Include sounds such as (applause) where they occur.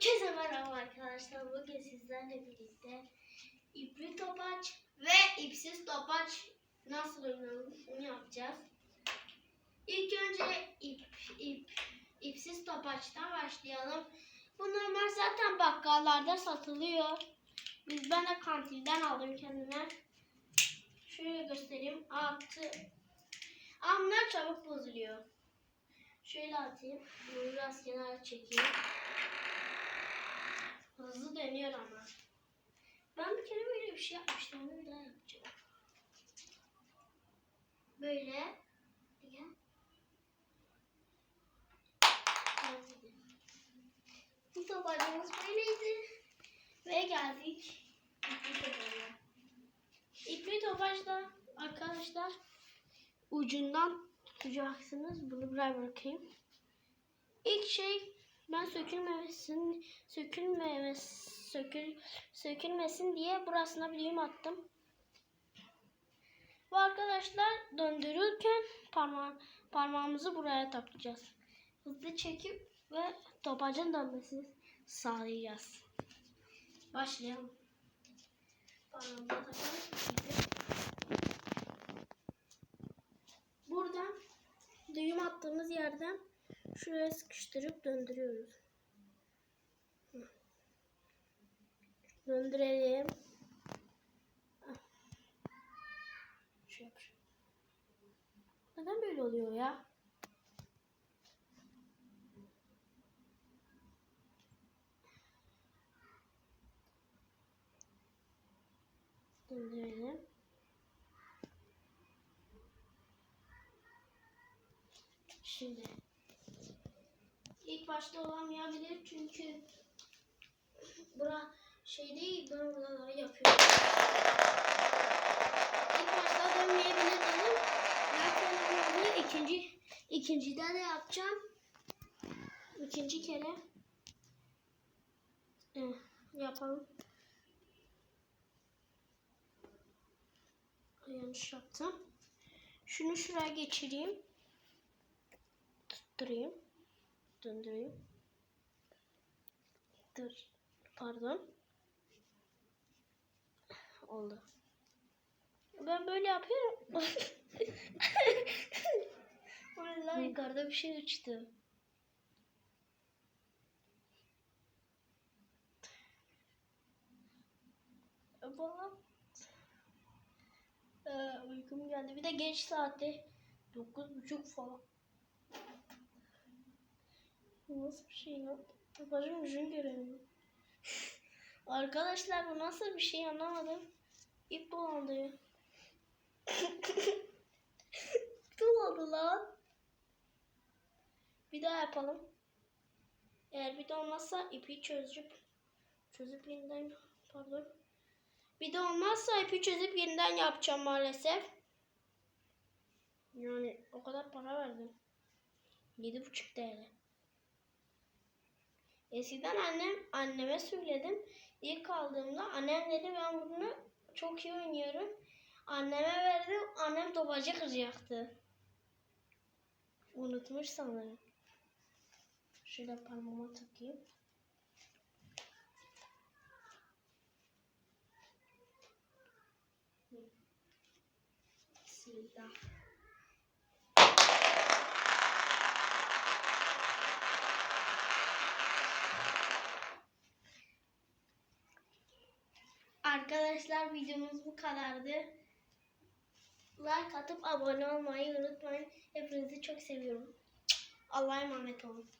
Herkese merhaba arkadaşlar. Bugün sizlerle birlikte ipli topaç ve ipsiz topaç nasıl oynanır yapacağız. İlk önce ip, ip, ipsiz topaçtan başlayalım. Bu normal zaten bakkallarda satılıyor. Biz ben de kantinden aldım kendime. Şöyle göstereyim. Altı. Ama çabuk bozuluyor. Şöyle atayım. Bunu biraz kenara çekeyim. Hızlı dönüyor ama. Ben bir kere böyle bir şey yapmıştım. Bir daha yapacağım. Böyle. Gel. Bu tabancamız böyleydi. Ve geldik. İpli topaca. İpli topaçta arkadaşlar ucundan tutacaksınız. Bunu buraya bırakayım. İlk şey ben sökülmemesin, sökülmemesi, sökül, sökülmesin diye burasına bir düğüm attım. Ve arkadaşlar döndürürken parma, parmağımızı buraya takacağız. Hızlı çekip ve topacın dönmesini sağlayacağız. Başlayalım. Buradan düğüm attığımız yerden şuraya sıkıştırıp döndürüyoruz. Döndürelim. Ah. Şu yap. Neden böyle oluyor ya? Döndürelim. Şimdi başta olamayabilir çünkü bura şey değil ben daha yapıyorum. İlk başta dönmeyebilir dedim. Onu ikinci ikincide de yapacağım. İkinci kere Evet, yapalım. Yanlış yaptım. Şunu şuraya geçireyim. Tutturayım. Döndüreyim. Dur. Pardon. Oldu. Ben böyle yapıyorum. (laughs) Vallahi yukarıda bir şey uçtu. Bana ee, uykum geldi. Bir de geç saatte. Dokuz buçuk falan. Nasıl bir şey lan? Babacım yüzünü göremiyorum. Arkadaşlar bu nasıl bir şey anlamadım. İp dolandı. Dolandı (coughs) lan. Bir daha yapalım. Eğer bir de olmazsa ipi çözüp çözüp yeniden pardon. Bir de olmazsa ipi çözüp yeniden yapacağım maalesef. Yani o kadar para verdim. Yedi buçuk TL. Eskiden annem anneme söyledim. İlk aldığımda annem dedi ben bunu çok iyi oynuyorum. Anneme verdim. Annem topacı kıracaktı. Unutmuş sanırım. Şöyle parmağıma takayım. Bismillah. Arkadaşlar videomuz bu kadardı. Like atıp abone olmayı unutmayın. Hepinizi çok seviyorum. Allah'a emanet olun.